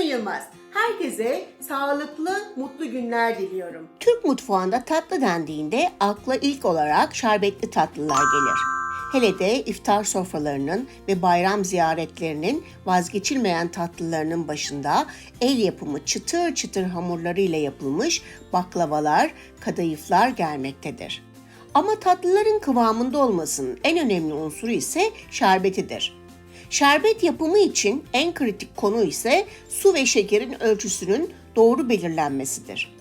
Yılmaz. Herkese sağlıklı, mutlu günler diliyorum. Türk mutfağında tatlı dendiğinde akla ilk olarak şerbetli tatlılar gelir. Hele de iftar sofralarının ve bayram ziyaretlerinin vazgeçilmeyen tatlılarının başında el yapımı çıtır çıtır hamurlarıyla yapılmış baklavalar, kadayıflar gelmektedir. Ama tatlıların kıvamında olmasının en önemli unsuru ise şerbetidir. Şerbet yapımı için en kritik konu ise su ve şekerin ölçüsünün doğru belirlenmesidir.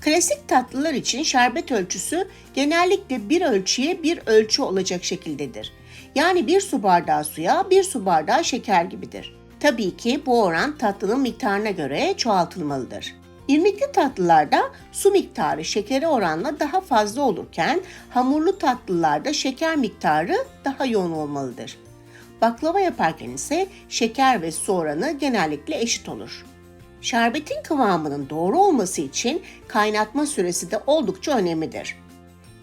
Klasik tatlılar için şerbet ölçüsü genellikle bir ölçüye bir ölçü olacak şekildedir. Yani bir su bardağı suya bir su bardağı şeker gibidir. Tabii ki bu oran tatlının miktarına göre çoğaltılmalıdır. İrmikli tatlılarda su miktarı şekere oranla daha fazla olurken hamurlu tatlılarda şeker miktarı daha yoğun olmalıdır. Baklava yaparken ise şeker ve su oranı genellikle eşit olur. Şerbetin kıvamının doğru olması için kaynatma süresi de oldukça önemlidir.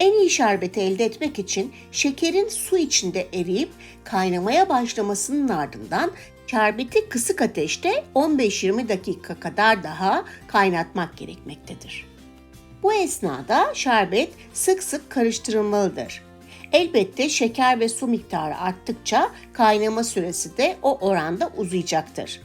En iyi şerbeti elde etmek için şekerin su içinde eriyip kaynamaya başlamasının ardından şerbeti kısık ateşte 15-20 dakika kadar daha kaynatmak gerekmektedir. Bu esnada şerbet sık sık karıştırılmalıdır. Elbette şeker ve su miktarı arttıkça kaynama süresi de o oranda uzayacaktır.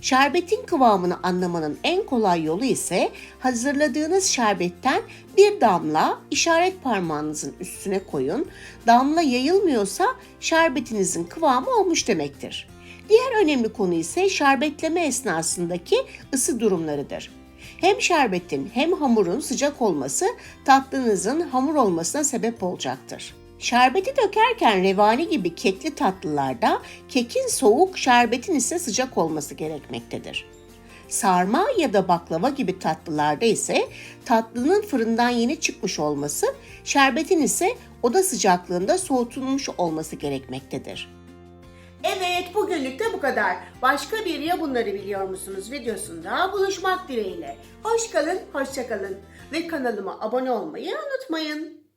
Şerbetin kıvamını anlamanın en kolay yolu ise hazırladığınız şerbetten bir damla işaret parmağınızın üstüne koyun. Damla yayılmıyorsa şerbetinizin kıvamı olmuş demektir. Diğer önemli konu ise şerbetleme esnasındaki ısı durumlarıdır. Hem şerbetin hem hamurun sıcak olması tatlınızın hamur olmasına sebep olacaktır. Şerbeti dökerken revani gibi kekli tatlılarda kekin soğuk, şerbetin ise sıcak olması gerekmektedir. Sarma ya da baklava gibi tatlılarda ise tatlının fırından yeni çıkmış olması, şerbetin ise oda sıcaklığında soğutulmuş olması gerekmektedir. Evet bugünlük de bu kadar. Başka bir ya bunları biliyor musunuz videosunda buluşmak dileğiyle. Hoş kalın, hoşça kalın ve kanalıma abone olmayı unutmayın.